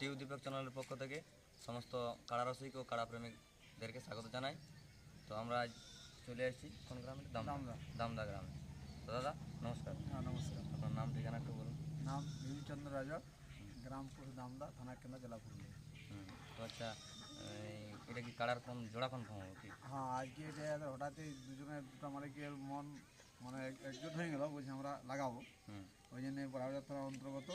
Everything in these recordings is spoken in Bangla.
টিউ দীপক চ্যানেলের পক্ষ থেকে সমস্ত কাড়া রসিক ও কাড়া প্রেমিকদেরকে স্বাগত জানাই। তো আমরা আজ চলে এসেছি কোন গ্রামে? দামদা। দামদা। গ্রামে। তো দাদা নমস্কার। হ্যাঁ নমস্কার। আপনার নাম ঠিকানা একটু বলুন। নাম ভীমচন্দ্র রাজা গ্রাম পুর দামদা থানা কেন্দ্র জেলা পুরুলিয়া। তো আচ্ছা এটা কি কাড়ার কোন জোড়া কনফার্ম হবে কি হ্যাঁ আজকে এটা হঠাৎই দুজনে দুটো মালিকের মন মানে এক- একজোট হয়ে গেল বলছি আমরা লাগাবো। ওই জন্য বড়াবাজার থানার অন্তর্গত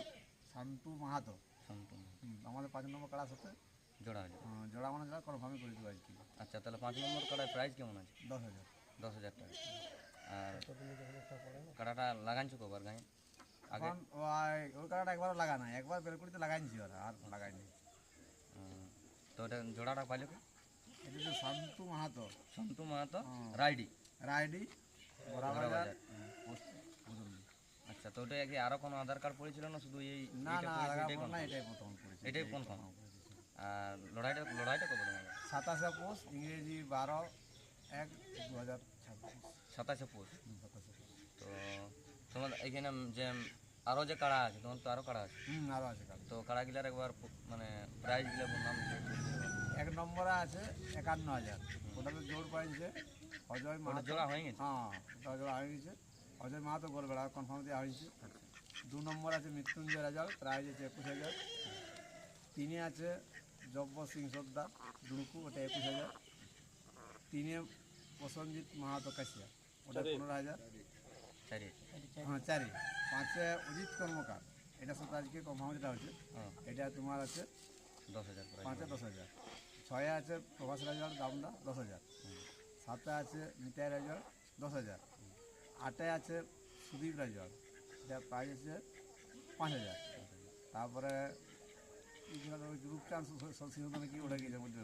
শান্তু মাহাতো। সম্পূর্ণ। আমাদের পাঁচ নম্বর কাড়ার সাথে জোড়া আছে জোড়া মানে জোড়া কনফার্মই করে দেবো আজকে আচ্ছা তাহলে পাঁচ নম্বর কাড়ার প্রাইস কেমন আছে? দশ হাজার। দশ হাজার টাকা। আর কাড়াটা লাগাইছো কবার গায়ে? আগে? ওই কাড়াটা একবার লাগা নাই একবার বেলকুড়িতে লাগাইছি ওরা আর লাগাইনি তো এটা জোড়াটা পাইলো কি? এটা হচ্ছে শান্তু মাহাতো। সন্তু মাহাতো হুম। রাইডি। রায়ডি তো কি আরও কোনো আধার কার্ড পড়েছিল না? শুধু এই না না পড়েছে, এটাই লাগাবো না এটাই প্রথম করেছি এটাই confirm? আর লড়াইটা লড়াইটা কবে তোমাদের সাতাশে পোষ ইংরেজি বারো এক দু হাজার ছাব্বিশ। সাতাশে পৌষ। তো তোমার এখানে যে আরও যে কাড়া আছে তোমার তো আরও কাড়া আছে। হুম আরও আছে কাল তো কাড়াগুলার একবার মানে প্রাইসগুলো নাম দিয়ে একটু বলে দাও। এক নম্বরে আছে একান্ন হাজার। ওটাতে জোর পাইছে। অজয় জোড়া হয়ে গেছে? হ্যাঁ জোড়া হয়ে গেছে। অজয় মাহাতো গোল বেড়া কনফার্ম দেওয়া হয়েছে দু নম্বর আছে মৃত্যুঞ্জয় রাজাল প্রাইজ আছে একুশ হাজার। তিনে আছে জব্ব সিং সর্দার দুড়ুকু ওটা একুশ হাজার। তিনে প্রসঞ্জিৎ মাহাতো কাশিয়া ওটা পনেরো হাজার। হ্যাঁ চারি। পাঁচে অজিত কর্মকার এটা সাথে আজকে কনফার্ম যেটা হচ্ছে হ্যাঁ। এটা তোমার আছে দশ হাজার পাঁচে দশ হাজার। ছয়ে আছে প্রভাস রাজার দামদা দশ হাজার। সাতে আছে নিতাই রাজার দশ হাজার। আটে আছে সুদীপ রাজার এটা প্রাইস আছে পাঁচ হাজার। তারপরে কি ওটা গিয়েছে বুঝতে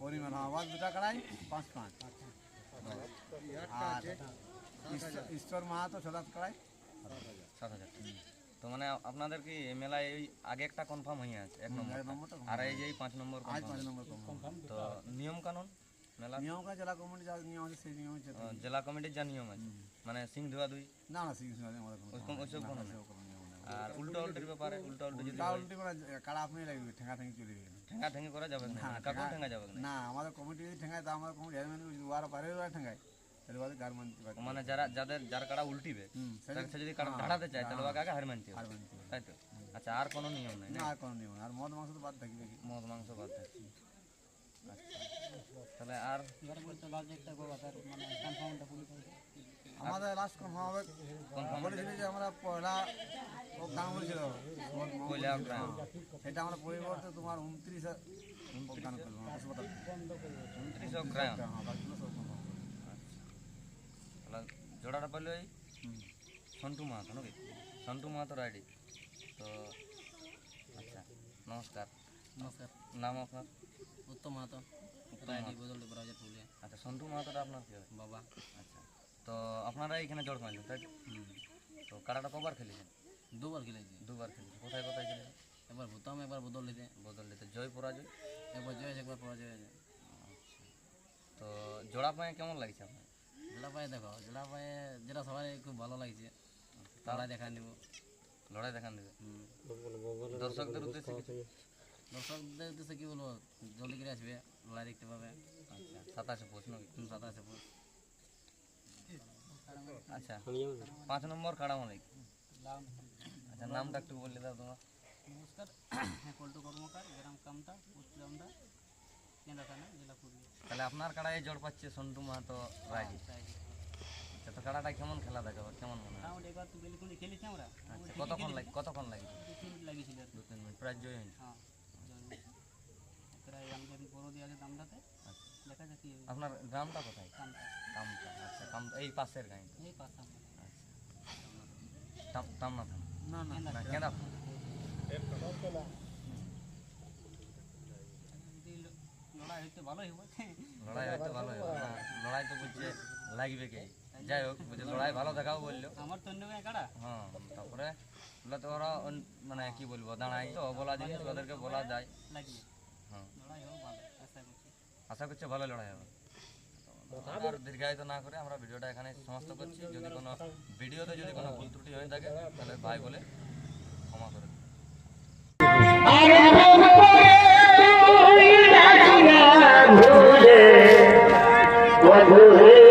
পরিমাণ হ্যাঁ আবার দুটা কাড়াই পাঁচ পাঁচ। আর ঈশ্বর- মাহাতো কাড়াই সাত হাজার। তো মানে আপনাদের কি মেলায় এই আগে একটা কনফার্ম হয়ে আছে এক নম্বর আর এই যে এই পাঁচ নম্বর তো নিয়ম কানুন মেলা? জেলা কমিটি যা নিয়ম আছে সেই নিয়মে চলতে হবে। জেলা কমিটির যা নিয়ম আছে? মানে সিং ধোয়া দুই না না সিং সিং আমাদের কোনো ওইরকম ওইসব কোনো নেই। কোনো নিয়ম নেই। আর উল্টো উল্টির ব্যাপারে উল্টো উল্টো যদি উল্টা উল্টি করে কাড়া আপনি লাগবে ঠেঙ্গা ঠেঙ্গি চলে গেলেন ঠেঙ্গা ঠেঙ্গি করা যাবে না? কাকেও ঠেঙ্গা যাবে না? না আমাদের কমিটি যদি ঠেঙ্গায় তা আমাদের কমিটি চেয়ারম্যান যদি ওয়ার পারে ওরা ঠেঙ্গায় তাহলে ওদের গার মানতে পারে? মানে যারা যাদের যার কাড়া উল্টিবে হুম সে যদি কাড়া ঢাড়াতে চায় তাহলে ওকে আগে হার মানতে হবে। তাই তো? আচ্ছা আর কোনো নিয়ম নেই না আর কোনো নিয়ম নেই। আর মদ মাংস তো বাদ থাকবে। কি মদ মাংস বাদ আচ্ছা তাহলে আর আমাদের লাস্ট কনফার্ম হবে? বলেছিল যে আমরা পয়লা গান বলেছিল পয়লা গ্রাম। সেটা আমরা পরিবর্তে তোমার উনত্রিশ গান করব উনত্রিশ গ্রাম হ্যাঁ। তাহলে জোড়াটা পেল এই সন্টু মাহাতো নাকি? সন্টু মাহাতো রাইডি তো আচ্ছা নমস্কার। নমস্কার। নাম আপনার? উত্তম মাহাতো রায়ডি বদলটি ব্রাউজার পুরুলিয়া আচ্ছা সন্টু মাহাতোটা আপনার কী বাবা আচ্ছা তো আপনারা এখানে জড় পাইলেন তাই তো? তো কারাটা কবার খেলেছেন দুবার খেলেছি দুবার খেলেছেন কোথায় কোথায় খেলেছেন একবার ভুতাম একবার বদলিতে বদললিতে জয় পরাজয় একবার জয় একবার পরাজয় হয়েছে তো জোড়া পায়ে কেমন লাগছে আপনার জেলা পায়ে দেখো জেলা পায়ে যেটা সবাই খুব ভালো লাগছে তারা দেখা নিব লড়াই দেখান দেবে দর্শকদের উদ্দেশ্যে দর্শকদের উদ্দেশ্যে কি বলব? জলদি করে আসবে লড়াই দেখতে পাবে। আচ্ছা সাতাশে পৌঁছ নাকি? সাতাশে পুষ আচ্ছা পাঁচ নম্বর কাড়ামালিক আচ্ছা নামটা একটু বললে দাও তোমার। নমস্কার হ্যাঁ পল্টু কর্মকার গ্রাম কামটা পোস্ট কামটা জেলা পুরুলিয়া। তাহলে আপনার কাড়ায় জড় পাচ্ছে সন্টু মাহাতো রাইডি আচ্ছা তো কাড়াটা কেমন খেলা দেখাবে কেমন মনে হয়? মোটামুটি এবার তো বেলিকুন্ডি খেলেছি আমরা। আচ্ছা কতক্ষণ লাগে কতক্ষণ লাগে? দু তিন মিনিট লাগিয়েছিল দু তিন মিনিট প্রায় জয় হয়েছে হ্যাঁ। প্রায় আমাদের বড় দিয়ে আছে দামটাতে আচ্ছা। দেখা যাক কি আপনার গ্রামটা কোথায়? কামটা আচ্ছা কাম এই পাশের গাঁয়ে এই পাশে আচ্ছা তামনা থানা না না না। কেনা লড়াই হইতে ভালোই হবে। লড়াই হয়তো ভালো হবে। লড়াই তো বলছে লাগবে কে। যাই হোক লড়াই ভালো দেখাও বলল। আমার তো অন্য গায়ে হ্যাঁ তারপরে ওগুলো তো ওরা মানে কি বলব দাঁড়াই তো বলা জিনিস ওদেরকে বলা যায়। লাগবে। আশা করছি ভালো লড়াই হবে। আর দীর্ঘায়িত না করে আমরা ভিডিওটা এখানে সমাপ্ত করছি। যদি কোনো ভিডিওতে যদি কোনো ভুল ত্রুটি হয়ে থাকে, তাহলে ভাই বলে ক্ষমা করে মধুরে